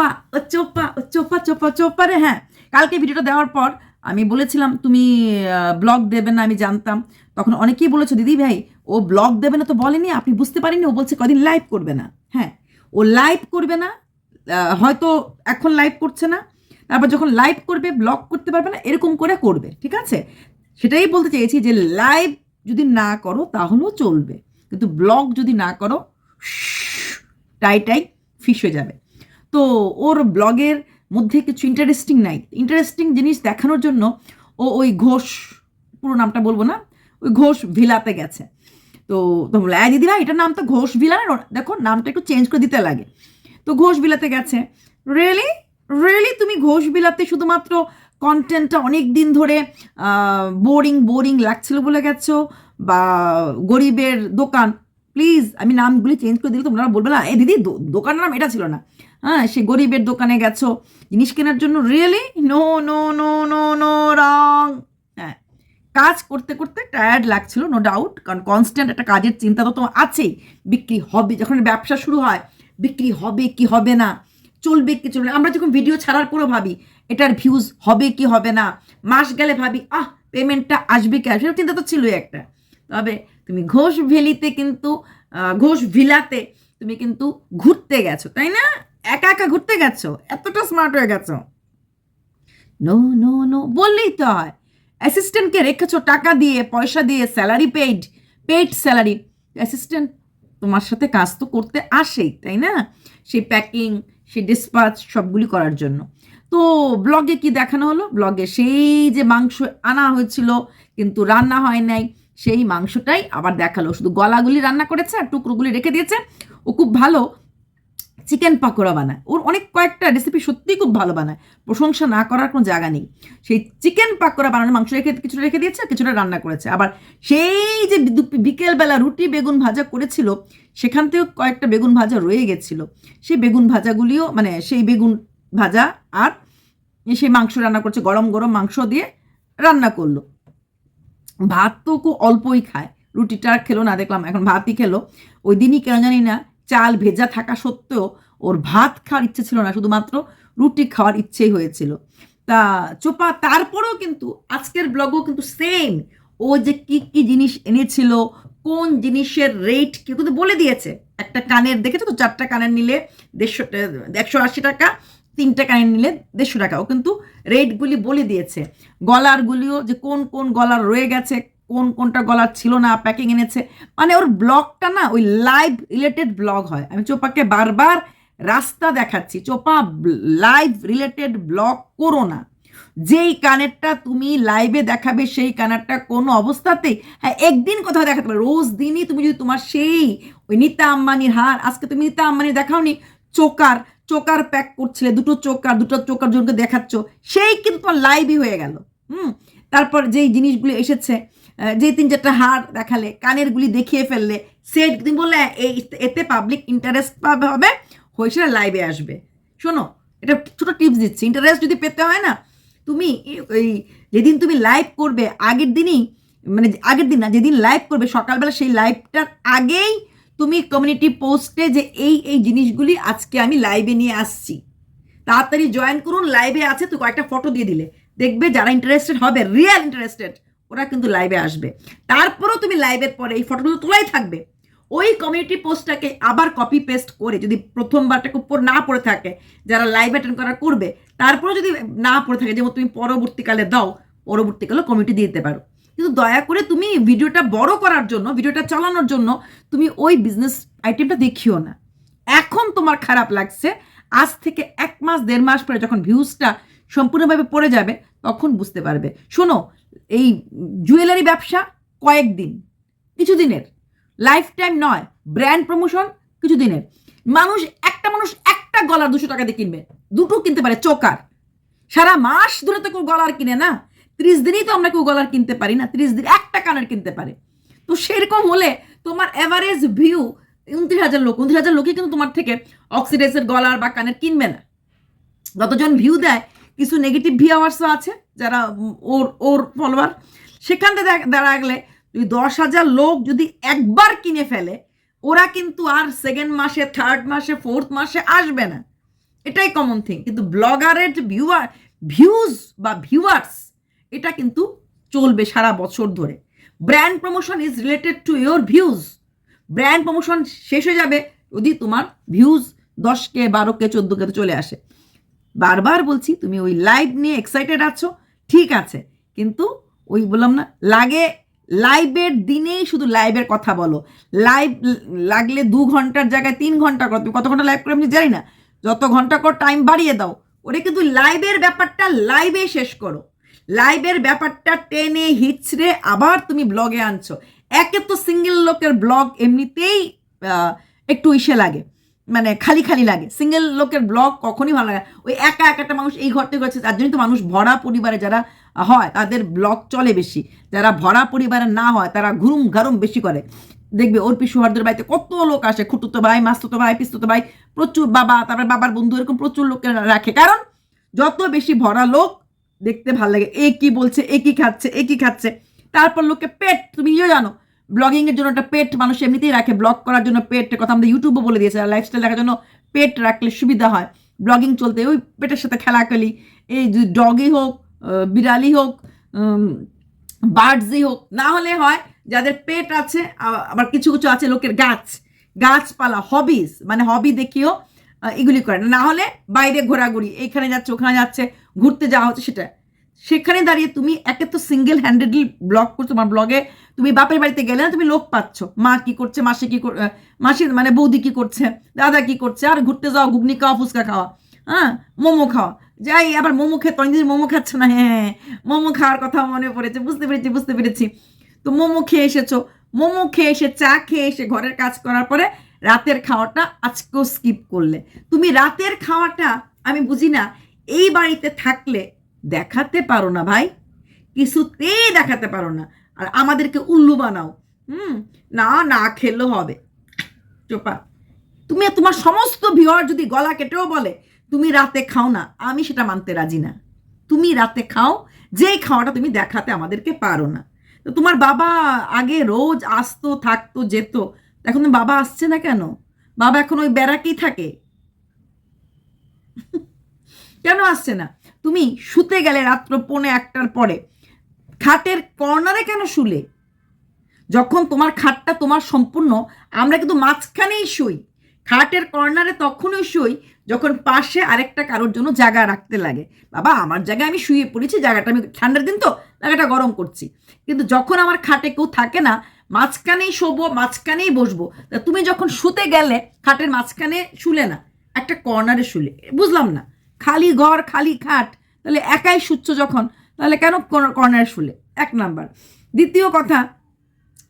চোপা, ও চোপা ও চোপা চোপা চোপা রে হ্যাঁ। কালকে ভিডিওটা দেওয়ার পর আমি বলেছিলাম, তুমি ব্লগ দেবে না, আমি জানতাম। তখন অনেকেই বলেছ, দিদি ভাই, ও ব্লগ দেবে না তো বলেনি, আপনি বুঝতে পারেননি, ও বলছে কদিন লাইভ করবে না। হ্যাঁ ও লাইভ করবে না হয়তো এখন লাইভ করছে না, তারপর যখন লাইভ করবে, ব্লগ করতে পারবে না, এরকম করে করবে, ঠিক আছে? সেটাই বলতে চেয়েছি যে লাইভ যদি না করো, তাহলেও চলবে। কিন্তু ব্লগ যদি না করো টাই টাই ফিস হয়ে যাবে। তো ওর ব্লগের মধ্যে কিছু ইন্টারেস্টিং নাই। ইন্টারেস্টিং জিনিস দেখানোর জন্য ও ওই ঘোষ, পুরো নামটা বলব না, ওই ঘোষ ভিলাতে গেছে। তো তো বলে "এই দিদি ভাই এটার নাম তো ঘোষ ভিলা না? দেখো, নামটা একটু চেঞ্জ করে দিতে লাগে। তো ঘোষ বিলাতে গেছে। রিয়েলি রিয়েলি তুমি ঘোষ বিলাতে শুধুমাত্র কন্টেন্টটা অনেক দিন ধরে বোরিং বোরিং লাগছিল বলে গেছো বা গরিবের দোকান? প্লিজ আমি নামগুলি চেঞ্জ করে দিলে তোমরা বলবে না, এ দিদি দোকানের নাম এটা ছিল না। হ্যাঁ সে গরিবের দোকানে গেছো, জিনিস কেনার জন্য? Really no no no no no wrong হ্যাঁ কাজ করতে করতে টায়ার্ড লাগছিল নো ডাউট কারণ কনস্ট্যান্ট একটা কাজের চিন্তা তো তোমার আছেই। বিক্রি হবে, যখন ব্যবসা শুরু হয়, বিক্রি হবে কি হবে না? চলবে কি চলবে। আমরা যখন ভিডিও ছাড়ার পরও ভাবি, এটার ভিউজ হবে কি হবে না? মাস গেলে ভাবি, আহ পেমেন্টটা আসবে কি আসবে চিন্তা তো ছিলই একটা। তবে তুমি ঘোষ ভেলিতে কিন্তু ঘোষ ভিলাতে তুমি কিন্তু ঘুরতে গেছো, তাই না? একা একা ঘুরতে গেছো? এতটা স্মার্ট হয়ে গেছো। নো নো নো বললেই তো হয়। অ্যাসিস্ট্যান্টকে রেখেছো টাকা দিয়ে, পয়সা দিয়ে salary paid paid salary assistant তোমার সাথে কাজ তো করতে আসেই, তাই না? সেই প্যাকিং সেই ডিসপাচ সবগুলি করার জন্য। তো ব্লগে কি দেখানো হলো? ব্লগে সেই যে মাংস আনা হয়েছিল, কিন্তু রান্না হয় নাই। সেই মাংসটাই আবার দেখাল। শুধু গলাগুলি রান্না করেছে আর টুকরোগুলি রেখে দিয়েছে। ও খুব ভালো। চিকেন পাকোড়া বানায়। ওর অনেক কয়েকটা রেসিপি সত্যিই খুব ভালো বানায়। প্রশংসা না করার কোনো জায়গা নেই। সেই চিকেন পাকোড়া বানানো মাংস রেখে কিছুটা রেখে দিয়েছে, কিছুটা রান্না করেছে। আবার সেই যে বিকেলবেলা রুটি, বেগুন ভাজা করেছিল, সেখান থেকেও কয়েকটা বেগুন ভাজা রয়ে গেছিল। সেই বেগুন ভাজাগুলিও মানে সেই বেগুন ভাজা আর সেই মাংস রান্না করছে, গরম গরম মাংস দিয়ে রান্না করল। ভাত তো খুব অল্পই খায়। রুটিটা খেলো না, দেখলাম এখন ভাতই খেলো। ওই দিনই কেন জানি না, চাল ভেজা থাকা সত্ত্বেও ওর ভাত খাওয়ার ইচ্ছে ছিল না, শুধুমাত্র রুটি খাওয়ার ইচ্ছেই হয়েছিল। তা চোপা তারপরেও কিন্তু আজকের ব্লগও কিন্তু সেম ও যে কি কি জিনিস এনেছিল, কোন জিনিসের রেট কেউ কিন্তু বলে দিয়েছে। একটা কানের, দেখেছ তো? চারটা কানের নিলে দেড়শো, একশো আশি টাকা, তিনটা কানের নিলে দেড়শো টাকা। ও কিন্তু রেটগুলি বলে দিয়েছে। গলারগুলিও যে কোন কোন গলার রয়ে গেছে, কোন কোনটা গলার ছিল না প্যাকিং এনেছে। মানে ওর ব্লগটা না, ওই লাইভ রিলেটেড ব্লগ হয়। আমি চোপাকে বারবার রাস্তা দেখাচ্ছি, চোপা লাইভ রিলেটেড ব্লগ করো না। যেই কানেরটা তুমি লাইভে দেখাবে, সেই কানেরটা কোনো অবস্থাতেই হ্যাঁ একদিন কোথাও দেখাতে পারো। রোজ দিনই তুমি যদি তোমার সেই ওই নিতা আম্বানির হার, আজকে তুমি নিতা আম্বানি দেখাওনি, চোকার চোকার প্যাক করছিলে, দুটো চোকার দুটো চোকার জনকে দেখাচ্ছ, সেই কিন্তু তোমার লাইভই হয়ে গেল। হুম? তারপর যেই জিনিসগুলি এসেছে যেই তিন চারটা হার দেখালে, কানেরগুলি দেখিয়ে ফেললে সেট তুমি বললে এই এতে পাবলিক ইন্টারেস্ট পাবে, হবে। সেটা লাইভে আসবে। শোনো এটা ছোটো টিপস দিচ্ছি। ইন্টারেস্ট যদি পেতে হয় না, তুমি এই- যেদিন তুমি লাইভ করবে, আগের দিনই মানে আগের দিন না, যেদিন লাইভ করবে, সকালবেলা সেই লাইভটার আগেই তুমি কমিউনিটি পোস্টে যে এই এই জিনিসগুলি আজকে আমি লাইভে নিয়ে আসছি। তাড়াতাড়ি জয়েন করুন লাইভে আছে, তো কয়েকটা ফটো দিয়ে দিলে। দেখবে যারা ইন্টারেস্টেড হবে রিয়েল ইন্টারেস্টেড ওরা কিন্তু লাইভে আসবে। তারপরেও তুমি লাইভের পরে এই ফটোগুলো তোলাই থাকবে। ওই কমিউনিটি পোস্টটাকে আবার কপি পেস্ট করে যদি প্রথমবারটাকে উপর না পড়ে থাকে, যারা লাইভ অ্যাটেন্ড করা করবে, তারপরেও যদি না পড়ে থাকে, যেমন তুমি পরবর্তীকালে দাও, পরবর্তীকালে কমিটি দিয়ে দিতে পারো। কিন্তু দয়া করে তুমি ভিডিওটা বড় করার জন্য, ভিডিওটা চালানোর জন্য তুমি ওই বিজনেস আইটেমটা দেখিও না। এখন তোমার খারাপ লাগছে, আজ থেকে এক মাস, দেড় মাস পরে যখন ভিউজটা সম্পূর্ণভাবে পড়ে যাবে, তখন বুঝতে পারবে। শোনো, এই জুয়েলারি ব্যবসা কয়েকদিন, কিছুদিনের। লাইফ টাইম নয় ব্র্যান্ড প্রমোশন কিছু কিছুদিনের। মানুষ, একটা মানুষ একটা গলার দুশো টাকা দিয়ে কিনবে। দুটো কিনতে পারে, চোকার। সারা মাস ধরে তো কেউ গলার কিনে না। ত্রিশ দিনই তো আমরা কেউ গলার কিনতে পারি না। ত্রিশ দিন একটা কানের কিনতে পারে। তো সেরকম হলে তোমার অ্যাভারেজ ভিউ উনত্রিশ হাজার লোক, উনত্রিশ হাজার লোকই কিন্তু তোমার থেকে অক্সিডাইসের গলার বা কানের কিনবে না। যতজন ভিউ দেয়, কিছু নেগেটিভ ভিউয়ার্সও আছে যারা ওর ওর ফলোয়ার সেখান থেকে দেখা গেলে যদি দশ হাজার লোক যদি একবার কিনে ফেলে, ওরা কিন্তু আর সেকেন্ড মাসে থার্ড মাসে ফোর্থ মাসে আসবে না। এটাই কমন থিং কিন্তু ব্লগারের যে ভিউয়ার ভিউজ বা ভিউয়ার্স এটা কিন্তু চলবে সারা বছর ধরে। Brand promotion is related to your views brand promotion শেষ হয়ে যাবে যদি তোমার ভিউজ দশকে, বারোকে, চোদ্দোকে চলে আসে। বারবার বলছি, তুমি ওই লাইভ নিয়ে এক্সাইটেড আছো, ঠিক আছে। কিন্তু ওই বললাম না, লাগে লাইভের দিনেই শুধু লাইভের কথা বলো। লাইভ লাগলে দু ঘণ্টার জায়গায় তিন ঘণ্টা করো। তুমি কত ঘণ্টা লাইভ করে আমি জানি না। যত ঘণ্টা কর টাইম বাড়িয়ে দাও। ওরে কিন্তু লাইভের ব্যাপারটা লাইভে শেষ করো। লাইভের ব্যাপারটা টেনে হিচড়ে আবার তুমি ব্লগে আনছো। একে তো সিঙ্গেল লোকের ব্লগ এমনিতেই একটু ইসে লাগে। মানে খালি খালি লাগে। সিঙ্গেল লোকের ব্লগ কখনই ভালো লাগে ওই একা একাটা মানুষ এই ঘর থেকে হচ্ছে তার জন্যই তো মানুষ ভরা পরিবারে যারা হয়, তাদের ব্লগ চলে বেশি। যারা ভরা পরিবারে না হয়, তারা ঘুরুম ঘারুম বেশি করে। দেখবে অর্পি সুহার্দের বাড়িতে কত লোক আসে, খুঁটুতো ভাই, মাস্তুতো ভাই, পিস্তুতো ভাই, প্রচুর বাবা, তারপরে বাবার বন্ধু, এরকম প্রচুর লোককে রাখে। কারণ যত বেশি ভরা লোক, দেখতে ভালো লাগে, এ কি বলছে, এ কি খাচ্ছে, এ কি খাচ্ছে। তারপর লোকে পেট, তুমি নিজেও জানো ব্লগিং এর জন্য একটা পেট মানুষ এমনিতেই রাখে। ব্লগ করার জন্য পেটের কথা আমাদের ইউটিউবও বলে দিয়েছে লাইফস্টাইল দেখার জন্য পেট রাখলে সুবিধা হয়। ব্লগিং চলতে, ওই পেটের সাথে খেলা খেলি এই ডগই হোক বিড়ালি হোক বার্ডসই হোক, না হলে হয় যাদের পেট আছে আবার কিছু কিছু আছে লোকের গাছ, গাছপালা হবিস মানে হবি দেখিও এগুলি করে না। হলে বাইরে ঘোরাঘুরি, এইখানে যাচ্ছে, ওখানে যাচ্ছে, ঘুরতে যাওয়া হচ্ছে, সেটা। সেখানে দাঁড়িয়ে তুমি একে তো সিঙ্গেল হ্যান্ডেডলি ব্লগ করছ, তোমার ব্লগে তুমি বাপের বাড়িতে গেলে না, তুমি লোক পাচ্ছ। মা কি করছে, মাসি কি মাসি মানে বৌদি কি করছে, দাদা কি করছে, আর ঘুরতে যাওয়া, ঘুগনি খাওয়া, ফুচকা খাওয়া হ্যাঁ মোমো খাওয়া। যাই, আবার মোমো খেয়ে অনেকদিন মোমো খাচ্ছ না হ্যাঁ মোমো খাওয়ার কথা মনে পড়েছে, বুঝতে পেরেছি বুঝতে পেরেছি। তো মোমো খেয়ে এসেছ, মোমো খেয়ে এসে, চা খেয়ে এসে ঘরের কাজ করার পরে রাতের খাওয়াটা আজকেও স্কিপ করলে। তুমি রাতের খাওয়াটা, আমি বুঝি না, এই বাড়িতে থাকলে দেখাতে পারো না ভাই, কিছুতেই দেখাতে পারো না। আর আমাদেরকে উল্লু বানাও, হুম, না না খেলেও হবে। চোপা, তুমি তোমার সমস্ত ভিওয়ার যদি গলা কেটেও বলে তুমি রাতে খাও না, আমি সেটা মানতে রাজি না। তুমি রাতে খাও, যেই খাওয়াটা তুমি দেখাতে আমাদেরকে পারো না। তো তোমার বাবা আগে রোজ আসতো, থাকতো, যেত এখন বাবা আসছে না কেন? বাবা এখন ওই ব্যারাকেই থাকে। কেন আসছে না? তুমি শুতে গেলে রাত্র পৌনে একটার পরে খাটের কর্নারে কেন শুলে? যখন তোমার খাটটা তোমার সম্পূর্ণ, আমরা কিন্তু মাঝখানেই শুই। খাটের কর্নারে তখনই শুই যখন পাশে আরেকটা কারোর জন্য জায়গা রাখতে লাগে, বাবা, আমার জায়গায় আমি শুয়ে পড়েছি, জায়গাটা আমি ঠান্ডার দিন তো, জায়গাটা গরম করছি। কিন্তু যখন আমার খাটে কেউ থাকে না, মাঝখানেই শোবো, মাঝখানেই বসবো, তা তুমি যখন শুতে গেলে খাটের মাঝখানে শুলে না, একটা কর্নারে শুলে, বুঝলাম না। খালি ঘর, খালি খাট, তাহলে একাই শুচ্ছ যখন, তাহলে কেন কর্নারে শুলে? এক নাম্বার। দ্বিতীয় কথা,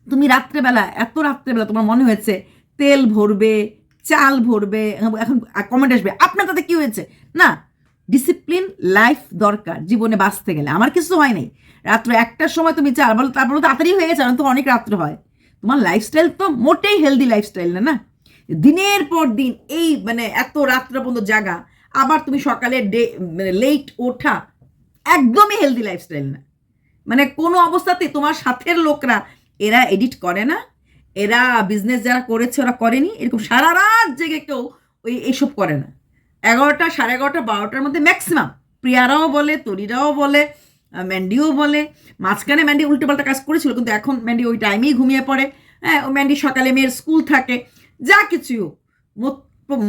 তুমি রাত্রেবেলা, এত রাত্রেবেলা তোমার মনে হয়েছে তেল ভরবে চাল ভরবে, এখন কমেন্ট আসবে, আপনার তাতে কি হয়েছে? না ডিসিপ্লিন লাইফ দরকার, জীবনে বাঁচতে গেলে। আমার কিছু হয় নাই। রাত্র একটার সময় তুমি চাল বলো তারপরে তাড়াতাড়ি হয়ে গেছে তো অনেক রাত্র হয়। তোমার লাইফস্টাইল তো মোটেই হেলদি লাইফস্টাইল না না? দিনের পর দিন এই মানে এত রাত্র পর্যন্ত জাগা, আবার তুমি সকালে ডে মানে লেট ওঠা, একদমই হেলদি লাইফস্টাইল না। মানে কোনো অবস্থাতে তোমার সাথের লোকরা, এরা এডিট করে না। এরা বিজনেস যারা করেছে, ওরা করেনি। এরকম সারা রাত জেগে কেউ ওই এইসব করে না। এগারোটা, সাড়ে এগারোটা, বারোটার মধ্যে ম্যাক্সিমাম প্রিয়ারাও বলে, তরিরাও বলে ম্যান্ডিও বলে। মাঝখানে ম্যান্ডি উল্টোপাল্টা কাজ করেছিল, কিন্তু এখন ম্যান্ডি ওই টাইমেই ঘুমিয়ে পড়ে। হ্যাঁ ও ম্যান্ডি সকালে মেয়ের স্কুল থাকে। যা কিছু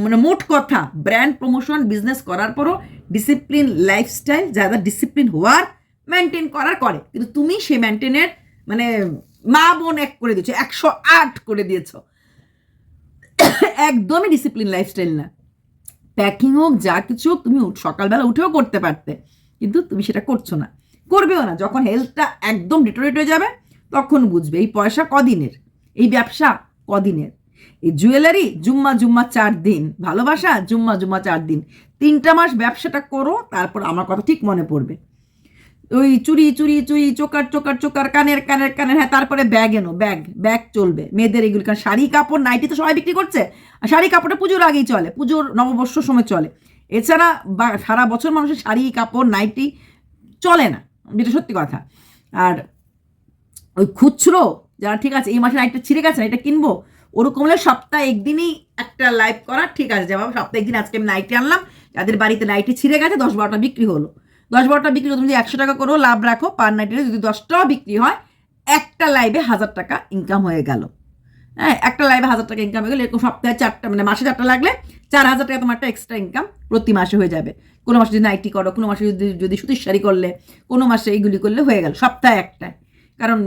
মানে মোট কথা ব্র্যান্ড প্রমোশন বিজনেস করার পরও ডিসিপ্লিন লাইফস্টাইল যারা ডিসিপ্লিন হওয়ার মেনটেন করার করে। কিন্তু তুমি সেই মেনটেনের মানে মা বোন এক করে দিয়েছ, একশো আট করে দিয়েছ। একদমই ডিসিপ্লিন লাইফস্টাইল না। প্যাকিং হোক, যা কিছু হোক, তুমি সকালবেলা উঠেও করতে পারতে, কিন্তু তুমি সেটা করছ না। করবেও না, যখন হেলথটা একদম ডিটোরেট হয়ে যাবে, তখন বুঝবে, এই পয়সা কদিনের? এই ব্যবসা কদিনের? এই জুয়েলারি জুম্মা জুম্মা চার দিন। ভালোবাসা, জুম্মা জুম্মা চার দিন। তিনটা মাস ব্যবসাটা করো, তারপর আমার কথা ঠিক মনে পড়বে। ওই চুরি চুরি চুরি, চোকার চোকার চোকার, কানের কানের কানের হ্যাঁ তারপরে ব্যাগ এনো ব্যাগ ব্যাগ চলবে। মেয়েদের এগুলো, কারণ শাড়ি, কাপড় নাইটি তো সবাই বিক্রি করছে। আর শাড়ি, কাপড়টা পুজোর আগেই চলে, পুজোর নববর্ষ সময় চলে। এছাড়া বা, সারা বছর মানুষের শাড়ি, কাপড় নাইটি চলে না, যেটা সত্যি কথা। আর ওই খুচরো, যারা ঠিক আছে, এই মাসে নাইটটা ছিঁড়ে গেছে এটা কিনবো, ওরকম হলে সপ্তাহে একদিনই একটা লাইভ করা, ঠিক আছে যে বাবা সপ্তাহে একদিন আজকে আমি নাইটি আনলাম, যাদের বাড়িতে নাইটি ছিঁড়ে গেছে, দশ বারোটা বিক্রি হলো। দশ বারোটা বিক্রি তুমি যদি একশো টাকা করেও লাভ রাখো পার নাইটিতে যদি দশটাও বিক্রি হয়, একটা লাইভে হাজার টাকা ইনকাম হয়ে গেল। হ্যাঁ একটা লাইভে হাজার টাকা ইনকাম হয়ে গেলে, এরকম সপ্তাহে চারটা মানে মাসে চারটা লাগলে চার হাজার টাকা তোমার একটা এক্সট্রা ইনকাম প্রতি মাসে হয়ে যাবে। কোনো মাসে যদি নাইটি করো, কোনো মাসে যদি যদি সুতির শাড়ি করলে, কোনো মাসে এইগুলি করলে হয়ে গেল, সপ্তাহে একটায়। কারণ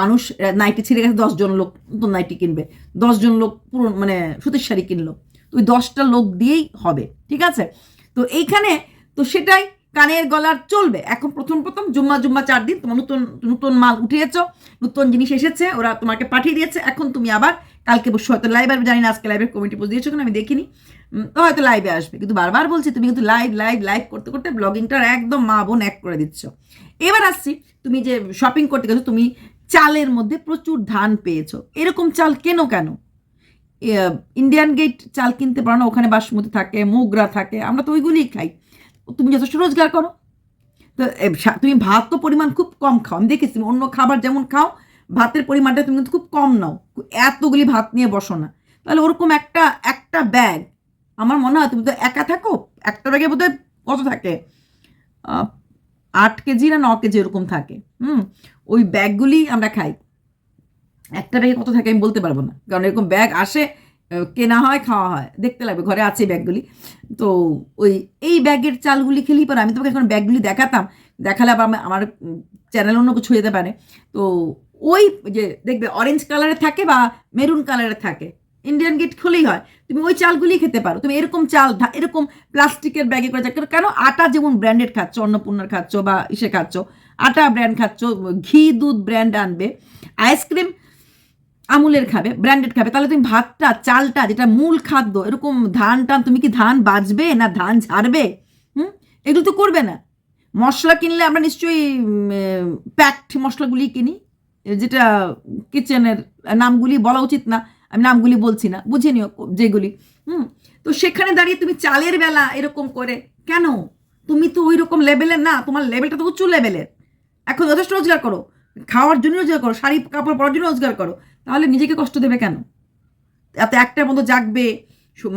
মানুষ নাইটি ছিঁড়ে গেছে দশজন লোক, নতুন নাইটি কিনবে, দশজন লোক পুরো মানে সুতির শাড়ি কিনলো। তো ওই দশটা লোক দিয়েই হবে, ঠিক আছে? তো এইখানে, তো সেটাই কানের গলার চলবে। এখন প্রথম প্রথম জুম্মা জুম্মা চার দিন তোমার নতুন নতুন মাল উঠিয়েছ, নতুন জিনিস এসেছে, ওরা তোমাকে পাঠিয়ে দিয়েছে। এখন তুমি আবার কালকে বসে হয়তো লাইভ আসবে জানি না আজকে লাইভের কমিটি পোস্ট দিয়েছ কিনা, আমি দেখিনি। তো হয়তো লাইভে আসবে। কিন্তু বারবার বলছি, তুমি কিন্তু লাইভ লাইভ লাইভ করতে করতে ব্লগিংটার একদম মা বোন এক করে দিচ্ছ। এবার আসছি, তুমি যে শপিং করতে গেছো, তুমি চালের মধ্যে প্রচুর ধান পেয়েছ। এরকম চাল কেন কেন? ইন্ডিয়ান গেট চাল কিনতে পারো না, ওখানে বাসমতি থাকে, মোগরা থাকে, আমরা তো ওইগুলিই খাই। তুমি যথেষ্ট রোজগার করো। তো তুমি ভাত তো পরিমাণ খুব কম খাও। আমি দেখেছি অন্য খাবার যেমন খাও, ভাতের পরিমাণটা তুমি কিন্তু খুব কম নাও। এতগুলি ভাত নিয়ে বসো না। তাহলে ওরকম একটা একটা ব্যাগ, আমার মনে হয় তুমি তো একা থাকো, একটা ব্যাগে বোধহয় কত থাকে? আট কেজি না ন কেজি এরকম থাকে। হুম, ওই ব্যাগগুলি আমরা খাই। একটা ব্যাগে কত থাকে আমি বলতে পারব না। কারণ এরকম ব্যাগ আসে কেনা হয়, খাওয়া হয়। দেখতে লাগবে, ঘরে আছে ব্যাগগুলি। তো ওই, এই ব্যাগের চালগুলি খেলেই পারে আমি তোমাকে এখন ব্যাগগুলি দেখাতাম। দেখালে আবার আমার চ্যানেল অন্য কিছু যেতে পারে। তো ওই যে দেখবে অরেঞ্জ কালারে থাকে বা মেরুন কালারে থাকে। ইন্ডিয়ান গেট খুলেই হয়। তুমি ওই চালগুলি খেতে পারো। তুমি এরকম চাল এরকম প্লাস্টিকের ব্যাগে করে যা- কেন আটা যেমন ব্র্যান্ডেড খাচ্ছ, অন্নপূর্ণার খাচ্ছ বা ইসে খাচ্ছ, আটা ব্র্যান্ড খাচ্ছ, ঘি, দুধ ব্র্যান্ড আনবে। আইসক্রিম আমুলের খাবে ব্র্যান্ডেড খাবে, তাহলে তুমি ভাতটা, চালটা, যেটা মূল খাদ্য, এরকম ধান টান, তুমি কি ধান বাজবে না ধান ঝাড়বে? হুম? এগুলো তো করবে না। মশলা কিনলে আমরা নিশ্চয়ই প্যাকড মশলাগুলি কিনি, যেটা কিচেনের নামগুলি বলা উচিত না, আমি নামগুলি বলছি না, বুঝে নিও যেগুলি, হুম? তো সেখানে দাঁড়িয়ে তুমি চালের বেলা এরকম করে, কেন? তুমি তো ওই রকম লেভেলের না, তোমার লেভেলটা তো উঁচু লেভেলের এখন যথেষ্ট রোজগার করো, খাওয়ার জন্য রোজগার করো, শাড়ি কাপড় পরার জন্য রোজগার করো। তাহলে নিজেকে কষ্ট দেবে কেন? এত একটার মতো জাগবে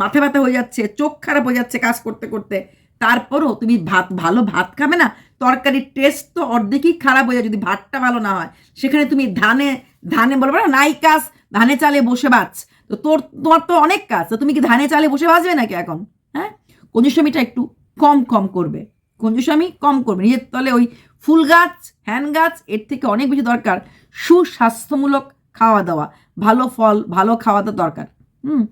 মাথা ব্যথা হয়ে যাচ্ছে, চোখ খারাপ হয়ে যাচ্ছে কাজ করতে করতে। তারপরও তুমি ভাত, ভালো ভাত খাবে না? তরকারির টেস্ট তো অর্ধেকই খারাপ হয়ে যায় যদি ভাতটা ভালো না হয়। সেখানে তুমি ধানে ধানে বলব না, নাই কাজ, ধানে চালে বসে বাজ তো তোর, তোমার তো অনেক কাজ, তো তুমি কি ধানে চালে বসে বাঁচবে নাকি এখন? হ্যাঁ? কঞ্জুসামিটা একটু কম কম করবে। কঞ্জুসামি কম করবে। নিজের তলে ওই ফুল গাছ, হ্যান গাছ, এর থেকে অনেক বেশি দরকার। সুস্বাস্থ্যমূলক খাওয়া দাওয়া ভালো ফল, ভালো খাওয়া দাওয়া দরকার। হুম?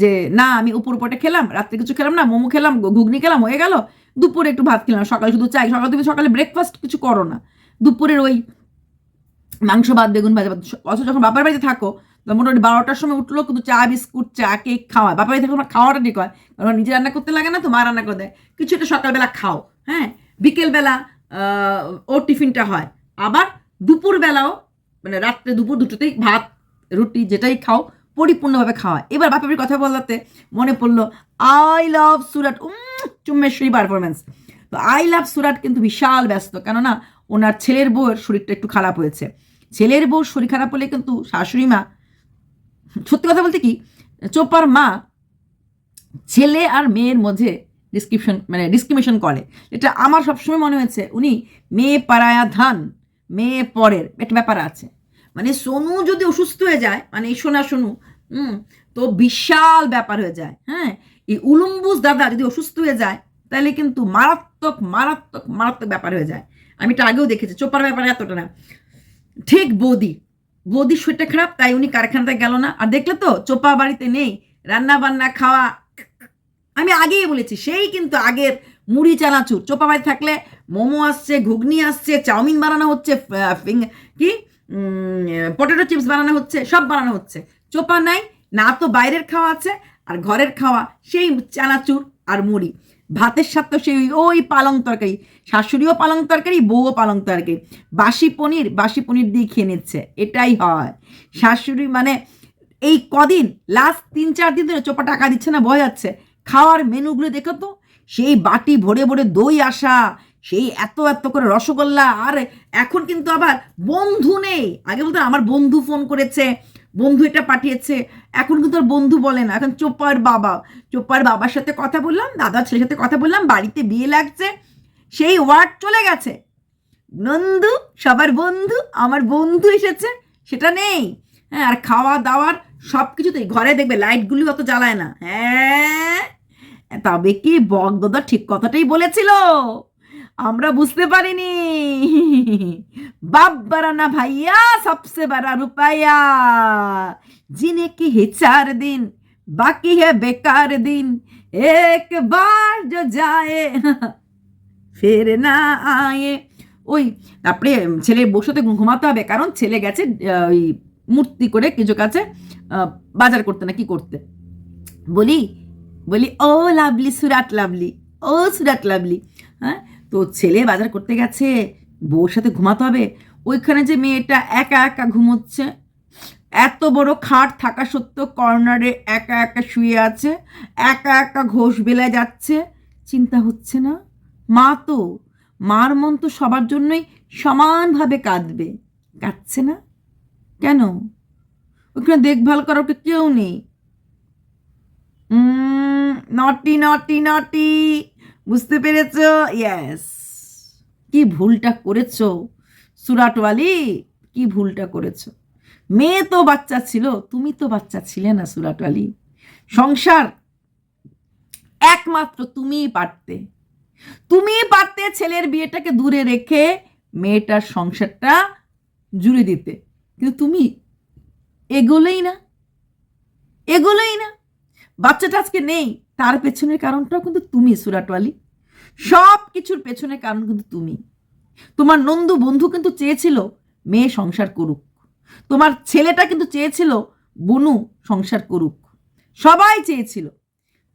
যে না, আমি উপর উপরটা খেলাম, রাত্রে কিছু খেলাম না, মোমো খেলাম ঘুগনি খেলাম, হয়ে গেল। দুপুরে একটু ভাত খেলাম, সকালে শুধু চাই, সকালে তুমি সকালে ব্রেকফাস্ট কিছু করো না। দুপুরের ওই মাংস ভাত, বেগুন ভাজা ভাত, অথচ যখন বাবার বাড়িতে থাকো মোটামুটি বারোটার সময় উঠল, কিন্তু চা, বিস্কুট, চা, কেক খাওয়া। বাবার বাড়িতে থাকলে খাওয়াটা ঠিক হয়, কারণ নিজে রান্না করতে লাগে না তো, মা রান্না করে দেয়। কিছু একটা সকালবেলা খাও হ্যাঁ? বিকেলবেলা ওর টিফিনটা হয়। আবার দুপুরবেলাও মানে রাত্রে দুপুর দুটোতেই ভাত রুটি যেটাই খাও পরিপূর্ণভাবে খাওয়া। এবার বাপের কথা বলাতে মনে পড়ল আই লাভ সুরাট উম, চুম্মেশ্বরী পারফরমেন্স তো আই লাভ সুরাট কিন্তু বিশাল ব্যস্ত কেননা ওনার ছেলের বউয়ের শরীরটা একটু খারাপ হয়েছে। ছেলের বউ শরীর খারাপ হলে কিন্তু শাশুড়ি মা সত্যি কথা বলতে কি চোপার মা ছেলে আর মেয়ের মধ্যে ডিসক্রিপশন মানে ডিসক্রিমিনেশন করে। এটা আমার সবসময় মনে হয়েছে উনি মেয়ে পাড়ায়া ধান মেয়ে পরের একটা ব্যাপার আছে। মানে সোনু যদি অসুস্থ হয়ে যায় মানে এই সোনা সোনু, হুম, তো বিশাল ব্যাপার হয়ে যায় হ্যাঁ? এই উলুম্বুস দাদা যদি অসুস্থ হয়ে যায়, তাহলে কিন্তু মারাত্মক মারাত্মক মারাত্মক ব্যাপার হয়ে যায়। আমি এটা আগেও দেখেছি, চোপার ব্যাপারে এতটা না। ঠিক বৌদি, বৌদির শরীরটা খারাপ, তাই উনি কারখানাতে গেল না। আর দেখলে তো, চোপা বাড়িতে নেই রান্না বান্না খাওয়া, আমি আগেই বলেছি, সেই কিন্তু আগের মুড়ি, চানাচুর। চোপা বাড়ি থাকলে মোমো আসছে, ঘুগনি আসছে, চাউমিন বানানো হচ্ছে কি? পটেটো চিপস বানানো হচ্ছে, সব বানানো হচ্ছে। চোপা নাই, না তো বাইরের খাওয়া আছে, আর ঘরের খাওয়া, সেই চানাচুর আর মুড়ি। ভাতের সাথে সেই ওই পালং তরকারি, শাশুড়িও পালং তরকারি, বউও পালং তরকারি। বাসি পনির বাসি পনির দিয়ে খেয়ে নিচ্ছে, এটাই হয়। শাশুড়ি মানে এই কদিন লাস্ট তিন চার দিন ধরে চোপা টাকা দিচ্ছে না বয় যাচ্ছে খাওয়ার মেনুগুলো দেখো তো, সেই বাটি ভরে ভরে দই আসা সেই এত এত করে রসগোল্লা, আর এখন কিন্তু আবার বন্ধু নেই। আগে বলতো আমার বন্ধু ফোন করেছে, বন্ধু এটা পাঠিয়েছে। এখন কিন্তু আর বন্ধু বলে না। এখন চোপার বাবা। চোপার বাবার সাথে কথা বললাম, দাদার ছেলের সাথে কথা বললাম, বাড়িতে বিয়ে লাগছে, সেই ওয়ার্ড চলে গেছে। নন্দু, সবার বন্ধু, আমার বন্ধু এসেছে, সেটা নেই। হ্যাঁ আর খাওয়া দাওয়ার সব কিছুতেই ঘরে দেখবে, লাইটগুলি অত জ্বালায় না। হ্যাঁ তবে কি বগদদা ঠিক কথাটাই বলেছিল? আমরা বুঝতে পারিনি। বাপ বারানা ভাইয়া সবসে বড় রুপাইয়া জিনে কি হেচার দিন, বাকি হে বেকার দিন। এক বার যায়, ফের না আয়ে। ওই তারপরে ছেলে বসতে ঘুমাতে হবে, কারণ ছেলে গেছে ওই মূর্তি করে কিছু কাছে বাজার করতে না কি করতে? বলি বলি, ও lovely, Surat lovely, oh Surat lovely হ্যাঁ? তো ছেলে বাজার করতে গেছে, বউর সাথে ঘুমাতে হবে, ওইখানে যে মেয়েটা একা একা ঘুমোচ্ছে, এত বড় খাট থাকা সত্ত্বেও কর্নারে একা একা শুয়ে আছে, একা একা ঘোষ বেলায় যাচ্ছে, চিন্তা হচ্ছে না? মা তো, মার মন তো সবার জন্যই সমানভাবে কাঁদবে, কাঁদছে না? কেন? ওখানে দেখভাল করার ওকে কেউ নেই। নটি নটি নটি বুঝতে পেরেছ? ইয়েস কি ভুলটা করেছ? সুরাটওয়ালি কি ভুলটা করেছ? মেয়ে তো বাচ্চা ছিল, তুমি তো বাচ্চা ছিলে না সুরাটওয়ালি সংসার একমাত্র তুমিই পারতে। তুমিই পারতে ছেলের বিয়েটাকে দূরে রেখে মেয়েটার সংসারটা জুড়ে দিতে। কিন্তু তুমি এগোলেই না। এগোলেই না। বাচ্চাটা আজকে নেই। তার পেছনের কারণটাও কিন্তু তুমি, সুরাটওয়ালি। সব কিছুর পেছনের কারণ কিন্তু তুমি। তোমার নন্দু বন্ধু কিন্তু চেয়েছিল মেয়ে সংসার করুক। তোমার ছেলেটা কিন্তু চেয়েছিল বনু সংসার করুক। সবাই চেয়েছিল।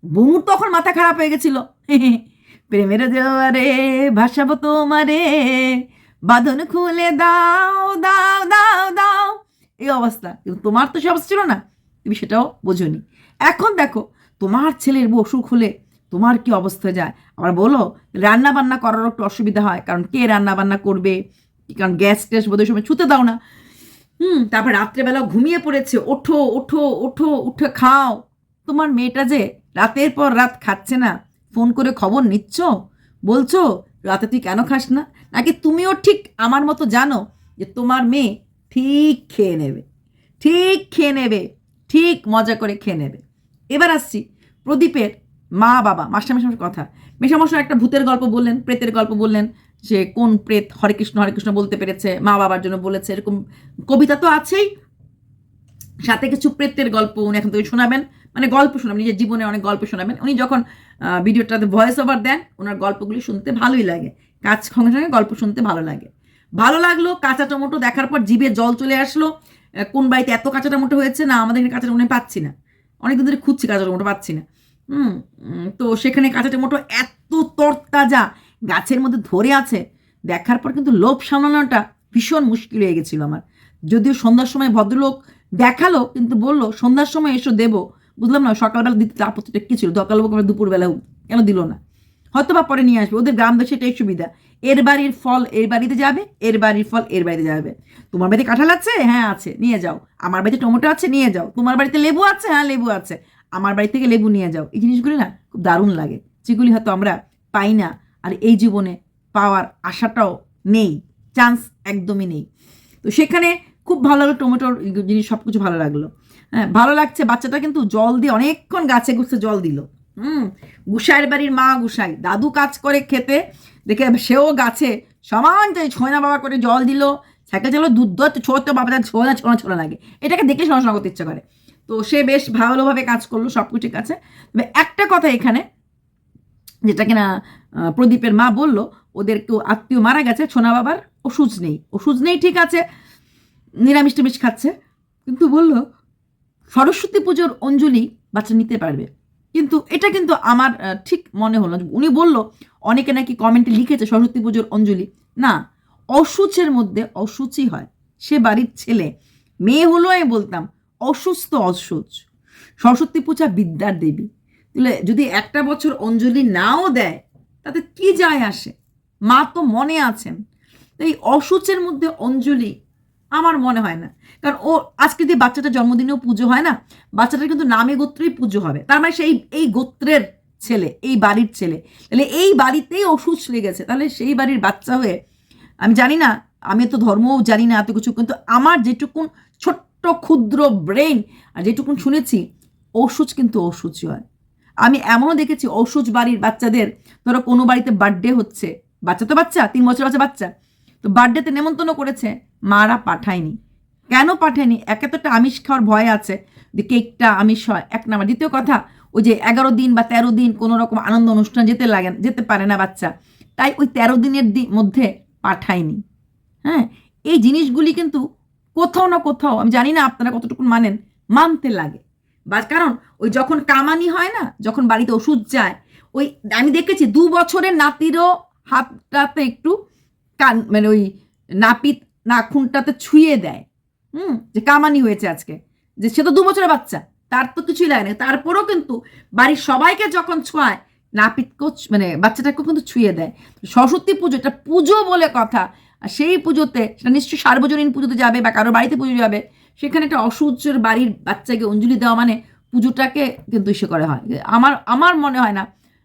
বনুর তখন মাথা খারাপ হয়ে গেছিল। প্রেমের জোয়ারে ভাসাবো তোমারে, বাঁধন খুলে দাও দাও দাও দাও। এই অবস্থা। কিন্তু তোমার তো সে অবস্থা ছিল না। তুমি সেটাও বোঝনি। এখন দেখো তোমার ছেলের অসুখ হলে তোমার কি অবস্থা যায়? আবার বলো রান্না বান্না করার একটু অসুবিধা হয়। কারণ কে রান্না বান্না করবে কারণ গ্যাস ট্যাস বোধহয় সময় ছুতে দাও না। হুম, তারপর রাত্রেবেলা ঘুমিয়ে পড়েছে। ওঠো ওঠো ওঠো, উঠে খাও। তোমার মেয়েটা যে রাতের পর রাত খাচ্ছে না। ফোন করে খবর নিচ্ছ? বলছো, রাতে তুই কেন খাস না? নাকি তুমিও ঠিক আমার মতো জানো যে তোমার মেয়ে ঠিক খেয়ে নেবে। ঠিক খেয়ে নেবে। ঠিক মজা করে খেয়ে নেবে। এবার আসছি প্রদীপের মা বাবা মাস্টারমশাইয়ের কথা। মেশামশাই একটা ভূতের গল্প বললেন, প্রেতের গল্প বললেন, যে কোন প্রেত হরে কৃষ্ণ হরে কৃষ্ণ বলতে পেরেছে মা বাবার জন্য বলেছে, এরকম কবিতা তো আছেই। সাথে কিছু প্রেতের গল্প উনি এখন থেকে শোনাবেন মানে গল্প শোনাবেন, নিজের জীবনে অনেক গল্প শোনাবেন। উনি যখন ভিডিওটাতে ভয়েস ওভার দেন, ওনার গল্পগুলি শুনতে ভালোই লাগে। কাজ সঙ্গে সঙ্গে গল্প শুনতে ভালো লাগে। ভালো লাগল, কাঁচা টমেটো দেখার পর জিভে জল চলে আসলো। কোন বাড়িতে এত কাঁচা টমেটো হয়েছে, না আমাদের এখানে কাঁচা টমেটো পাচ্ছি না। অনেকদিন ধরে খুঁজছি কাঁচা টমেটো, পাচ্ছি না। হুম তো সেখানে কাঁচা টমেটো এত তরতাজা, গাছের মধ্যে ধরে আছে, দেখার পর কিন্তু লোভ সামলানোটা ভীষণ মুশকিল হয়ে গেছিল আমার। যদিও সন্ধ্যার সময় ভদ্রলোক দেখাল, কিন্তু বলল, সন্ধ্যার সময় এসো, দেবো। বুঝলাম না, সকালবেলা দিতে আপত্তিটা কী ছিল? কিংবা দুপুরবেলা কেন দিল না? হয়তো বা পরে নিয়ে আসবে, ওদের গ্রাম দেশে এটাই সুবিধা। এর বাড়ির ফল এর বাড়িতে যাবে, এর বাড়ির ফল এর বাড়িতে যাবে। তোমার বাড়িতে কাঁঠাল আছে? হ্যাঁ আছে। নিয়ে যাও। আমার বাড়িতে টমেটো আছে? নিয়ে যাও। তোমার বাড়িতে লেবু আছে? হ্যাঁ লেবু আছে। আমার বাড়ি থেকে লেবু নিয়ে যাও। এই জিনিসগুলি না খুব দারুণ লাগে, যেগুলি হয়তো আমরা পাই না। আর এই জীবনে পাওয়ার আশাটাও নেই চান্স একদমই নেই। তো সেখানে খুব ভালো লাগল টমেটোর জিনিস সব কিছু ভালো লাগল। হ্যাঁ ভালো লাগছে। বাচ্চাটা কিন্তু জল দিয়ে অনেকক্ষণ গাছে গুছতে জল দিল। হুম, গুসাইয়ের বাড়ির মা গুসাই। দাদু কাজ করে খেতে দেখে সেও গাছে সমান চাই ছোঁয়া বাবা করে জল দিল। সাইকেল দুধ দত ছোট বাবা তার ছোঁয়া ছোঁয়া ছোঁয়া লাগে। এটাকে দেখে শোনা করতে ইচ্ছা করে। তো সে বেশ ভালোভাবে কাজ করল, সব কিছু ঠিক আছে। তবে একটা কথা এখানে, যেটা কিনা প্রদীপের মা বলল, ওদের কেউ আত্মীয় মারা গেছে সোনা বাবার ওষুধ নেই। ওষুধ নেই, ঠিক আছে। নিরামিষ টিমিষ খাচ্ছে। কিন্তু বলল, সরস্বতী পুজোর অঞ্জলি বাচ্চা নিতে পারবে। কিন্তু এটা কিন্তু আমার ঠিক মনে হলো। উনি বলল, অনেকে নাকি কমেন্টে লিখেছে সরস্বতী পুজোর অঞ্জলি। না, অসুচের মধ্যে অসুচি হয়। সে বাড়ির ছেলে। মেয়ে হলো আমি বলতাম, অসুস্থ অসুচ। সরস্বতী পূজা বিদ্যার দেবী। তাহলে যদি একটা বছর অঞ্জলি নাও দেয়, তাতে কি যায় আসে? মা তো মনে আছেন। তো এই অসুচের মধ্যে অঞ্জলি আমার মনে হয় না। কারণ ও আজকে যে বাচ্চাটার জন্মদিনেও পুজো হয় না, বাচ্চাটার কিন্তু নামে গোত্রেই পুজো হবে। তার মানে সেই, এই গোত্রের ছেলে, এই বাড়ির ছেলে, তাহলে এই বাড়িতেই ওষুধ লেগেছে। তাহলে সেই বাড়ির বাচ্চা হয়ে, আমি জানি না, আমি তো ধর্মও জানি না এত কিছু, কিন্তু আমার যেটুকুন ছোট্ট ক্ষুদ্র ব্রেন আর যেটুকুন শুনেছি ওষুধ কিন্তু ওষুধই হয়। আমি এমনও দেখেছি ওষুধ বাড়ির বাচ্চাদের, ধরো কোনো বাড়িতে বার্থডে হচ্ছে, বাচ্চা তো বাচ্চা, তিন বছর বাচ্চা বাচ্চা, তো বার্থডেতে নেমন্তন্ন করেছে মারা পাঠায়নি। কেন পাঠায়নি? একে তো একটা আমিষ খাওয়ার ভয় আছে। যে কেকটা আমিষ হয়। এক নাম্বার। দ্বিতীয় কথা, ওই যে এগারো দিন বা তেরো দিন কোনো রকম আনন্দ অনুষ্ঠান যেতে লাগে, যেতে পারে না বাচ্চা। তাই ওই তেরো দিনের মধ্যে পাঠায়নি। হ্যাঁ? এই জিনিসগুলি কিন্তু কোথাও না কোথাও, আমি জানি না আপনারা কতটুকু মানেন, মানতে লাগে। বা কারণ, ওই যখন কামানি হয় না, যখন বাড়িতে ওষুধ যায়, ওই আমি দেখেছি দু বছরের নাতিরও হাতটাতে একটু কান মানে ওই নাপিত নাখুনটাতে ছুঁয়ে দেয়। হুম? যে কামানি হয়েছে আজকে। যে সে তো দু বছরের বাচ্চা, তার তো কিছুই লাগে না। তারপরেও কিন্তু বাড়ির সবাইকে যখন ছোঁয়ায়, নাপিতকেও মানে বাচ্চাটাকেও কিন্তু ছুঁয়ে দেয়। সরস্বতী পুজো, এটা পুজো বলে কথা। আর সেই পুজোতে, সেটা নিশ্চয়ই সার্বজনীন পুজোতে যাবে বা কারোর বাড়িতে পুজো যাবে, সেখানে একটা অসূর্যের বাড়ির বাচ্চাকে অঞ্জলি দেওয়া মানে পুজোটাকে কিন্তু ইসে করা হয়। আমার আমার মনে হয় না,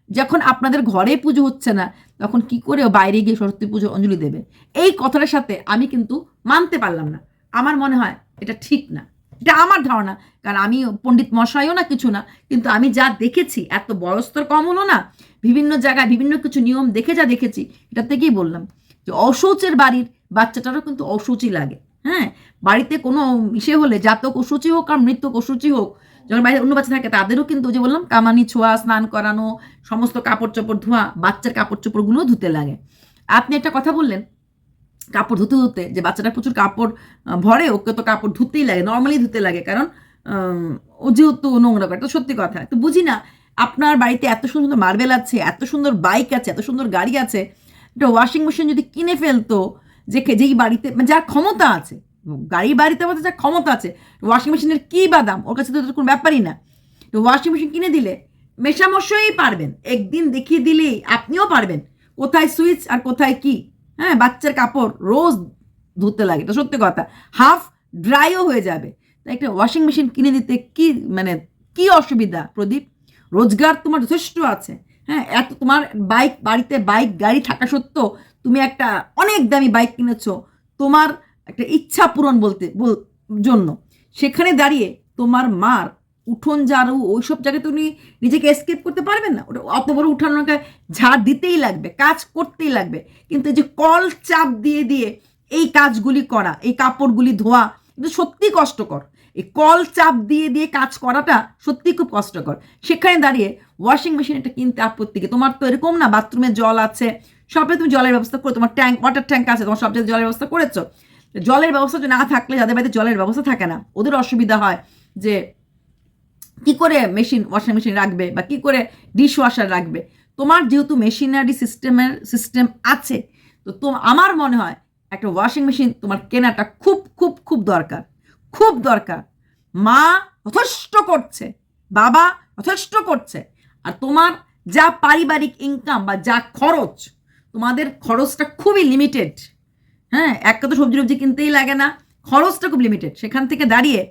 যখন আপনাদের ঘরে পুজো হচ্ছে না তখন কি করে বাইরে গিয়ে সরস্বতী পুজো অঞ্জলি দেবে? এই কথাটার সাথে আমি কিন্তু মানতে পারলাম না। আমার মনে হয় এটা ঠিক না। এটা আমার ধারণা। কারণ আমি পণ্ডিত মশাইও না, কিছু না। কিন্তু আমি যা দেখেছি, এত বয়স তোর কম হলো না। বিভিন্ন জায়গায় বিভিন্ন কিছু নিয়ম দেখে যা দেখেছি, এটা থেকেই বললাম যে অশৌচের বাড়ির বাচ্চাটারও কিন্তু অসুচি লাগে। হ্যাঁ? বাড়িতে কোনো ইসে হলে জাতক অসুচি হোক আর মৃত্যুক অসুচি হোক যখন বাইরে অন্য বাচ্চা থাকে, তাদেরও কিন্তু যে বললাম, কামানি, ছোঁয়া, স্নান করানো, সমস্ত কাপড় চোপড় ধোয়া, বাচ্চার কাপড় চোপড়গুলোও ধুতে লাগে। আপনি একটা কথা বললেন, কাপড় ধুতে ধুতে, যে বাচ্চাটা প্রচুর কাপড় ভরে, ওকে তো কাপড় ধুতেই লাগে নর্মালি ধুতে লাগে, কারণ ও যেহেতু নোংরা করে তো সত্যি কথা। তো বুঝি না, আপনার বাড়িতে এত সুন্দর মার্বেল আছে, এত সুন্দর বাইক আছে, এত সুন্দর গাড়ি আছে, একটা ওয়াশিং মেশিন যদি কিনে ফেলতো, যে যেই বাড়িতে মানে যার ক্ষমতা আছে গাড়ি বাড়িতে বলতে যা ক্ষমতা আছে ওয়াশিং মেশিনের কী বা দাম? ওর কাছে তো কোনো ব্যাপারই না। তো ওয়াশিং মেশিন কিনে দিলে মেশামশাই পারবেন, একদিন দেখিয়ে দিলেই আপনিও পারবেন কোথায় সুইচ আর কোথায় কি। হ্যাঁ বাচ্চার কাপড় রোজ ধুতে লাগে, এটা সত্যি কথা। হাফ ড্রাইও হয়ে যাবে। তাই একটা ওয়াশিং মেশিন কিনে দিতে কি মানে কি অসুবিধা প্রদীপ? রোজগার তোমার যথেষ্ট আছে। হ্যাঁ এত তোমার বাইক বাড়িতে বাইক গাড়ি থাকা সত্ত্বেও তুমি একটা অনেক দামি বাইক কিনেছো। তোমার একটা ইচ্ছা পূরণ বলতে, বল- জন্য। সেখানে দাঁড়িয়ে তোমার মার উঠোন ঝাড়ু ওইসব জায়গায় তুমি নিজেকে এসকেপ করতে পারবেন না। ওটা অত বড় উঠানোকে ঝাড় দিতেই লাগবে, কাজ করতেই লাগবে। কিন্তু এই যে কল চাপ দিয়ে দিয়ে এই কাজগুলি করা, এই কাপড়গুলি ধোয়া কিন্তু সত্যি কষ্টকর। এই কল চাপ দিয়ে দিয়ে কাজ করাটা সত্যি খুব কষ্টকর। সেখানে দাঁড়িয়ে ওয়াশিং মেশিন এটা কিনতে আপত্তি তোমার তো এরকম না বাথরুমে জল আছে সবে তুমি জলের ব্যবস্থা করে, তোমার ট্যাঙ্ক ওয়াটার ট্যাঙ্ক আছে, তোমার সব জায়গায় জলের ব্যবস্থা করেছ। জলের ব্যবস্থা যদি না থাকলে যাদের বাড়িতে জলের ব্যবস্থা থাকে না, ওদের অসুবিধা হয় যে কি করে মেশিন ওয়াশিং মেশিন রাখবে বা কি করে ডিশ ওয়াশার রাখবে? তোমার যেহেতু মেশিনারি সিস্টেমের সিস্টেম আছে, তো তো আমার মনে হয় একটা ওয়াশিং মেশিন তোমার কেনাটা খুব খুব খুব দরকার। খুব দরকার। মা যথেষ্ট করছে, বাবা যথেষ্ট করছে, আর তোমার যা পারিবারিক ইনকাম বা যা খরচ, তোমাদের খরচটা খুবই লিমিটেড হ্যাঁ একটা তো সবজি টবজি কিনতেই লাগে না, খরচটা খুব লিমিটেড সেখান থেকে দাঁড়িয়ে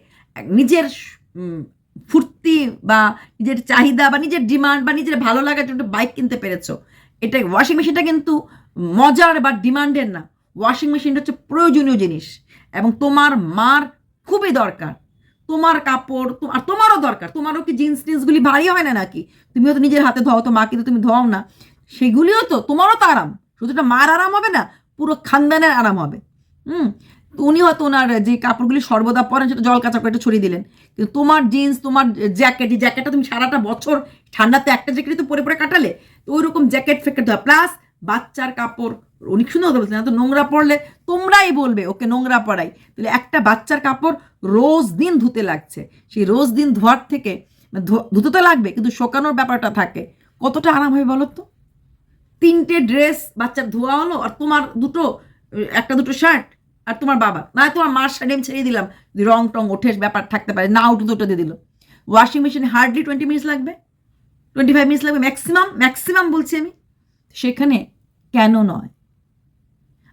নিজের ফুর্তি বা নিজের চাহিদা বা নিজের ডিমান্ড বা নিজের ভালো লাগার জন্য বাইক কিনতে পেরেছ। এটা ওয়াশিং মেশিনটা কিন্তু মজার বা ডিমান্ডের না। ওয়াশিং মেশিনটা হচ্ছে প্রয়োজনীয় জিনিস এবং তোমার মার খুবই দরকার। তোমার কাপড় আর তোমারও দরকার। তোমারও কি জিন্স টিন্সগুলি ভারী হয় না নাকি? তুমিও তো নিজের হাতে ধোও, তো মা কিন্তু তুমি ধোও না। সেগুলিও তো, তোমারও তো আরাম। শুধু মার আরাম হবে না পুরো খানদানের আরাম হবে। হুম? উনি হয়তো ওনার যে কাপড়গুলি সর্বদা পরেন, সেটা জল কাঁচা করে একটু ছড়িয়ে দিলেন। কিন্তু তোমার জিন্স তোমার জ্যাকেট এই জ্যাকেটটা তুমি সারাটা বছর ঠান্ডাতে একটা জ্যাকেটই তো পরে পরে কাটালে, তো ওই রকম জ্যাকেট ফ্যাকেট দেওয়া। প্লাস বাচ্চার কাপড় অনেক সুন্দর কথা বলছেন তো নোংরা পড়লে তোমরাই বলবে, ওকে নোংরা পড়াই তাহলে একটা বাচ্চার কাপড় রোজ দিন ধুতে লাগছে। সেই রোজ দিন ধোয়ার থেকে ধুতে তো লাগবে, কিন্তু শোকানোর ব্যাপারটা থাকে। কতটা আরাম হবে বলো তো? তিনটে ড্রেস বাচ্চার ধোয়া হলো আর তোমার দুটো, একটা দুটো শার্ট আর তোমার বাবা না তোমার মার শার্ট আমি ছেড়ে দিলাম। রং টং ওঠে, ব্যাপার থাকতে পারে, না উঠে দুটো দিয়ে দিল। ওয়াশিং মেশিনে হার্ডলি টোয়েন্টি মিনিটস লাগবে। টোয়েন্টি ফাইভ মিনিটস লাগবে। ম্যাক্সিমাম ম্যাক্সিমাম বলছি আমি, সেখানে কেন নয়?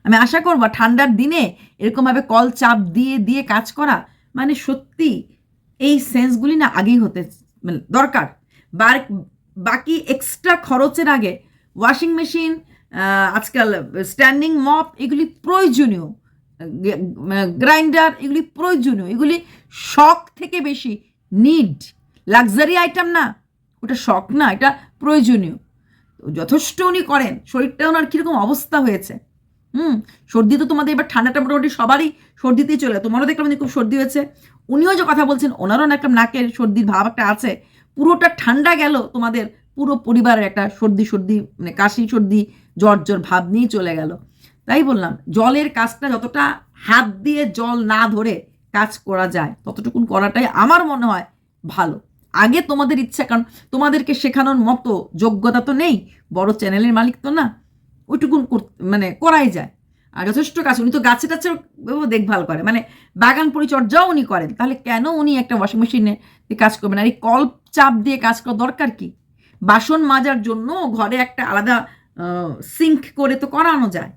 আমি আশা করব ঠান্ডার দিনে এরকমভাবে কল চাপ দিয়ে দিয়ে কাজ করা মানে সত্যি এই সেন্সগুলি না আগেই হতে মানে দরকার। বাকি এক্সট্রা খরচের আগে ওয়াশিং মেশিন আজকাল স্ট্যান্ডিং মপ এগুলি প্রয়োজনীয়। গ্রাইন্ডার এগুলি প্রয়োজনীয়। এগুলি শখ থেকে বেশি নিড লাক্সারি আইটেম না, ওটা শখ না, এটা প্রয়োজনীয়। যথেষ্ট উনি করেন, শরীরটা ওনার কীরকম অবস্থা হয়েছে। হুম, সর্দি তো তোমাদের এবার ঠান্ডাটা মোটামুটি সবারই সর্দিতেই চলে, তোমারও দেখলাম খুব সর্দি হয়েছে। উনিও যে কথা বলছেন, ওনারও একটা নাকের সর্দির ভাব একটা আছে। পুরোটা ঠান্ডা গেল তোমাদের পুরো পরিবারের একটা সর্দি সর্দি মানে কাশি সর্দি, জ্বর জ্বর ভাব নিয়েই চলে গেল। তাই বললাম, জলের কাজটা যতটা হাত দিয়ে জল না ধরে কাজ করা যায়, ততটুকুন করাটাই আমার মনে হয় ভালো। আগে তোমাদের ইচ্ছা, কারণ তোমাদেরকে শেখানোর মতো যোগ্যতা তো নেই, বড় চ্যানেলের মালিক তো না, ওইটুকুন মানে করাই যায়। আর যথেষ্ট কাজ, উনি তো গাছে টাছে দেখভাল করে মানে বাগান পরিচর্যাও উনি করেন, তাহলে কেন উনি একটা ওয়াশিং মেশিনে কাজ করবেন? আর এই কল চাপ দিয়ে কাজ করা দরকার কি? বাসন মাজার জন্য ঘরে একটা আলাদা সিঙ্ক করে তো করানো যায়।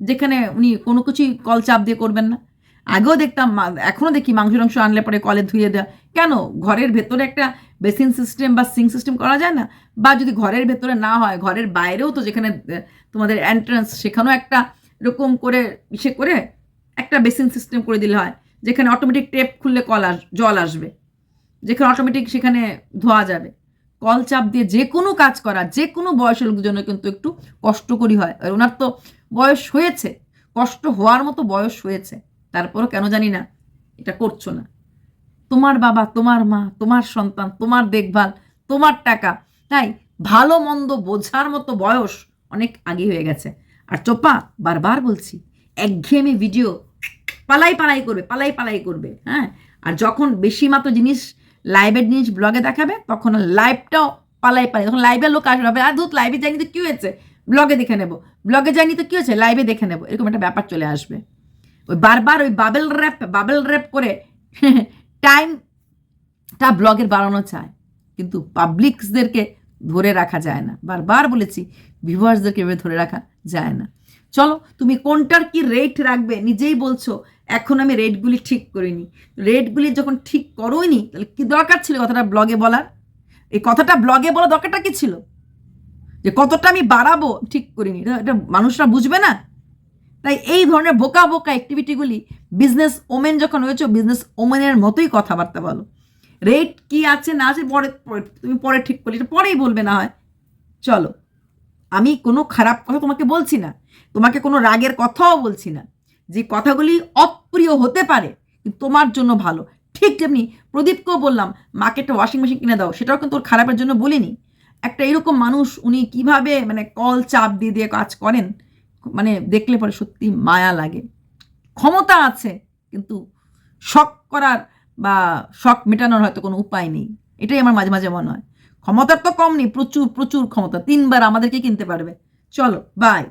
যেখানে উনি কোনো কিছুই কল চাপ দিয়ে করবেন না। আগেও দেখতাম এখনও দেখি মাংস টাংস আনলে পরে কলে ধুয়ে দেওয়া। কেন? ঘরের ভেতরে একটা বেসিন সিস্টেম বা সিঙ্ক সিস্টেম করা যায় না? বা যদি ঘরের ভেতরে না হয়, ঘরের বাইরেও তো যেখানে তোমাদের এন্ট্রান্স সেখানেও একটা এরকম করে ইসে করে একটা বেসিন সিস্টেম করে দিলে হয়। যেখানে অটোমেটিক টেপ খুললে কল আস, জল আসবে। যেখানে অটোমেটিক সেখানে ধোয়া যাবে। কল চাপ দিয়ে যে কোনো কাজ করা, যে কোনো বয়সের জন্য কিন্তু একটু কষ্টকরই হয়। আর ওনার তো বয়স হয়েছে, কষ্ট হওয়ার মতো বয়স হয়েছে, তারপরও কেন জানি না, এটা করছ না। তোমার বাবা, তোমার মা, তোমার সন্তান, তোমার দেখভাল, তোমার টাকা, তাই ভালো মন্দ বোঝার মতো বয়স অনেক আগে হয়ে গেছে। আর চোপা, বারবার বলছি, একঘেয়েমি ভিডিও পালাই পালাই করবে, পালাই পালাই করবে হ্যাঁ? আর যখন বেশি মাত্র জিনিস লাইভের জিনিস ব্লগে দেখাবে তখন লাইভটাও পালাই পালাই। তখন লাইভের লোক আসবে আর দুধ লাইভে যায়নি তো কী হয়েছে? ব্লগে দেখে নেব। ব্লগে যায়নি তো কী হয়েছে? লাইভে দেখে নেব। এরকম একটা ব্যাপার চলে আসবে। ওই বারবার ওই বাবেল র্যাপ বাবেল র্যাপ করে টাইমটা ব্লগের বাড়ানো চায়। কিন্তু পাবলিকসদেরকে ধরে রাখা যায় না। বারবার বলেছি ভিউয়ার্সদেরকে এভাবে ধরে রাখা যায় না। চলো, তুমি কোনটার কি রেট রাখবে? নিজেই বলছো। এখন আমি রেটগুলি ঠিক করিনি। রেটগুলি যখন ঠিক করোইনি, তাহলে কি দরকার ছিল কথাটা ব্লগে বলার? এই কথাটা ব্লগে বলা দরকারটা কি ছিল? যে কতটা আমি বাড়াবো ঠিক করিনি। এটা মানুষরা বুঝবে না। তাই এই ধরনের বোকা বোকা অ্যাক্টিভিটিগুলি বিজনেস ওমেন যখন হয়েছে বিজনেস ওমেনের মতোই কথাবার্তা বলো। রেট কি আছে, না আছে পরে- তুমি পরে ঠিক করলে। এটা পরেই বলবে, না হয়। চলো। আমি কোনো খারাপ কথা তোমাকে বলছি না। তোমাকে কোনো রাগের কথাও বলছি না। যে কথাগুলি অপ্রিয় হতে পারে, কিন্তু তোমার জন্য ভালো। ঠিক তেমনি প্রদীপকেও বললাম, মাকে একটা ওয়াশিং মেশিন কিনে দাও। সেটাও কিন্তু ওর খারাপের জন্য বলিনি। একটা এরকম মানুষ, উনি কীভাবে মানে কল চাপ দিয়ে দিয়ে কাজ করেন মানে দেখলে পরে সত্যি মায়া লাগে। ক্ষমতা আছে, কিন্তু শখ করার বা শখ মেটানোর হয়তো কোনো উপায় নেই। এটাই আমার মাঝে মাঝে মনে হয়। ক্ষমতার তো কম নেই, প্রচুর প্রচুর ক্ষমতা। তিনবার আমাদেরকে কিনতে পারবে। চলো বাই